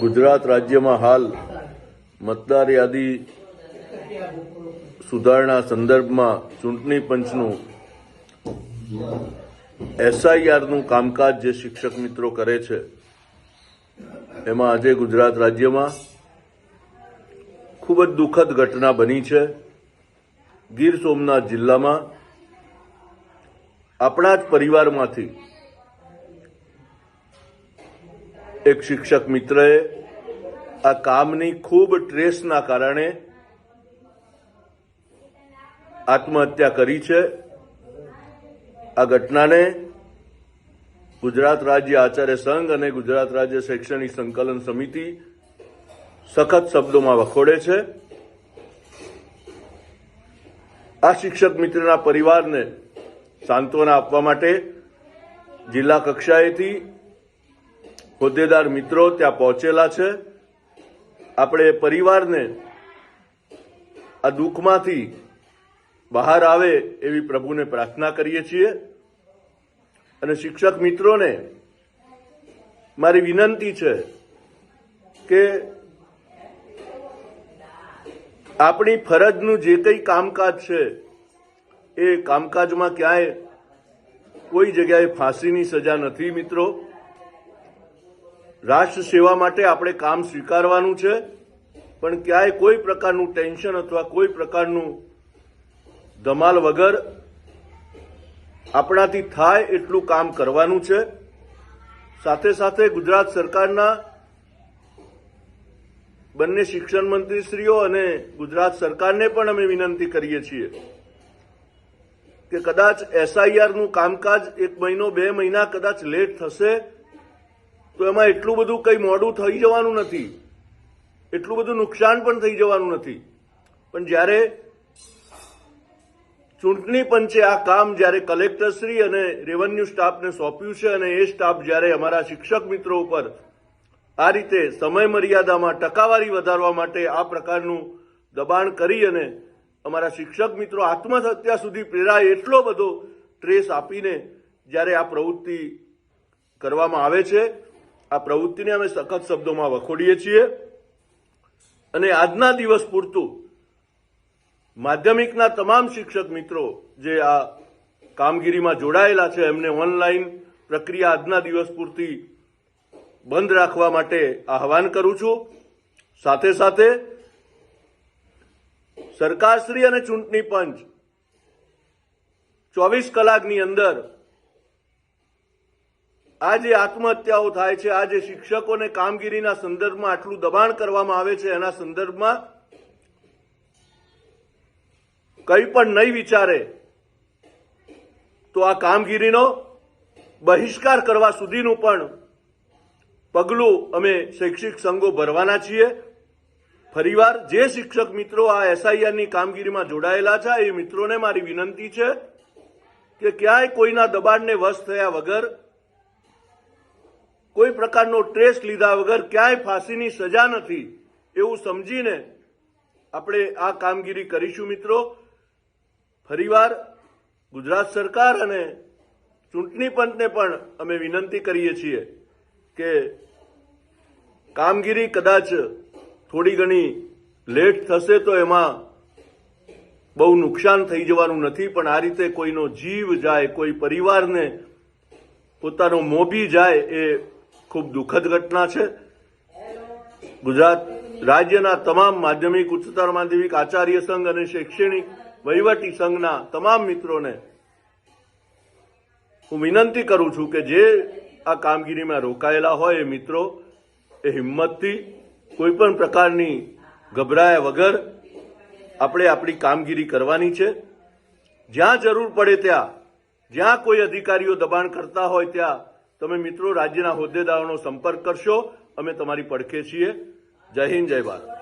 ગુજરાત રાજ્યમાં હાલ મતદાર યાદી સુધારણા સંદર્ભમાં ચૂંટણી પંચનું એસઆઈઆરનું કામકાજ જે શિક્ષક મિત્રો કરે છે, એમાં આજે ગુજરાત રાજ્યમાં ખૂબ જ દુઃખદ ઘટના બની છે. ગીર સોમનાથ જિલ્લામાં આપણા જ પરિવારમાંથી એક શિક્ષક મિત્રએ આ કામની ખૂબ ટ્રેસના કારણે આત્મહત્યા કરી છે. આ ઘટનાને ગુજરાત રાજ્ય આચાર્ય સંઘ અને ગુજરાત રાજ્ય શૈક્ષણિક સંકલન સમિતિ સખત શબ્દોમાં વખોડે છે. આ શિક્ષક મિત્રના પરિવારને સાંત્વના આપવા માટે જિલ્લા કક્ષાએથી હોદ્દેદાર મિત્રો ત્યાં પહોંચેલા છે. આપણે પરિવારને આ દુઃખમાંથી બહાર આવે એવી પ્રભુને પ્રાર્થના કરીએ છીએ. અને શિક્ષક મિત્રોને મારી વિનંતી છે કે આપણી ફરજનું જે કંઈ કામકાજ છે, એ કામકાજમાં ક્યાંય કોઈ જગ્યાએ ફાંસીની સજા નથી, મિત્રો. રાષ્ટ્ર સેવા માટે આપણે કામ સ્વીકારવાનું છે, પણ ક્યાંય કોઈ પ્રકારનું ટેન્શન અથવા કોઈ પ્રકારનું ધમાલ વગર આપણાથી થાય એટલું કામ કરવાનું છે. સાથે સાથે ગુજરાત સરકારના બંને શિક્ષણ મંત્રીશ્રીઓ અને ગુજરાત સરકારને પણ અમે વિનંતી કરીએ છીએ કે કદાચ એસઆઈઆરનું કામકાજ એક મહિનો, બે મહિના કદાચ લેટ થશે તો એમાં એટલું બધું કંઈ મોડું થઈ જવાનું નથી. એટલું બધું નુકસાન પણ થઈ જવાનું નથી. પણ જ્યારે ચૂંટણી પંચે આ કામ જ્યારે કલેક્ટરશ્રી અને રેવન્યુ સ્ટાફને સોંપ્યું છે અને એ સ્ટાફ જ્યારે અમારા શિક્ષક મિત્રો ઉપર આ રીતે સમય મર્યાદામાં ટકાવારી વધારવા માટે આ પ્રકારનું દબાણ કરી અને અમારા શિક્ષક મિત્રો આત્મહત્યા સુધી પ્રેરાય એટલો બધો ટ્રેસ આપીને જ્યારે આ પ્રવૃત્તિ કરવામાં આવે છે આ પ્રવૃત્તિને અમે સખત શબ્દોમાં વખોડીએ છીએ. અને આજના દિવસ પૂરતું માધ્યમિકના તમામ શિક્ષક મિત્રો જે આ કામગીરીમાં જોડાયેલા છે, એમને ઓનલાઈન પ્રક્રિયા આજના દિવસ પૂરતી બંધ રાખવા માટે આહવાન કરું છું. સાથે સાથે સરકારશ્રી અને ચૂંટણી પંચ ચોવીસ કલાકની અંદર આ જે આત્મહત્યાઓ થાય છે. આ જે શિક્ષકોને કામગીરીના સંદર્ભમાં આટલું દબાણ કરવામાં આવે છે, એના સંદર્ભમાં કંઈ પણ નહીં વિચારે તો આ કામગીરીનો બહિષ્કાર કરવા સુધીનું પણ પગલું અમે શૈક્ષિક સંઘો ભરવાના છીએ. ફરીવાર, જે શિક્ષક મિત્રો આ એસઆઈઆરની કામગીરીમાં જોડાયેલા છે, એ મિત્રોને મારી વિનંતી છે કે ક્યાંય કોઈના દબાણને વશ થયા વગર કોઈ પ્રકારનો ટ્રેસ લીધા વગર ક્યાંય ફાંસીની સજા નથી, એવું સમજીને આપણે આ કામગીરી કરીશું મિત્રો. ફરીવાર ગુજરાત સરકાર અને ચૂંટણી પંચને પણ અમે વિનંતી કરીએ છીએ કે કામગીરી કદાચ થોડી ઘણી લેટ થશે તો એમાં બહુ નુકસાન થઈ જવાનું નથી, પણ આ રીતે કોઈનો જીવ જાય, કોઈ પરિવારને પોતાનો મોભી જાય એ ખૂબ દુઃખદ ઘટના છે. ગુજરાત રાજ્યના તમામ માધ્યમિક, ઉચ્ચતર માધ્યમિક, આચાર્ય સંઘ અને શૈક્ષણિક વહીવટી સંઘના તમામ મિત્રોને હું વિનંતી કરું છું કે જે આ કામગીરીમાં રોકાયેલા હોય એ મિત્રો, એ હિંમતથી કોઈ પણ પ્રકારની ગભરાયા વગર આપણે આપણી કામગીરી કરવાની છે. જ્યાં જરૂર પડે ત્યાં, જ્યાં કોઈ અધિકારીઓ દબાણ કરતા હોય ત્યાં તમે મિત્રો રાજ્યના હોદ્દેદારોનો સંપર્ક કરશો અમે તમારી પડખે છીએ. જય હિન્દ જય ભારત.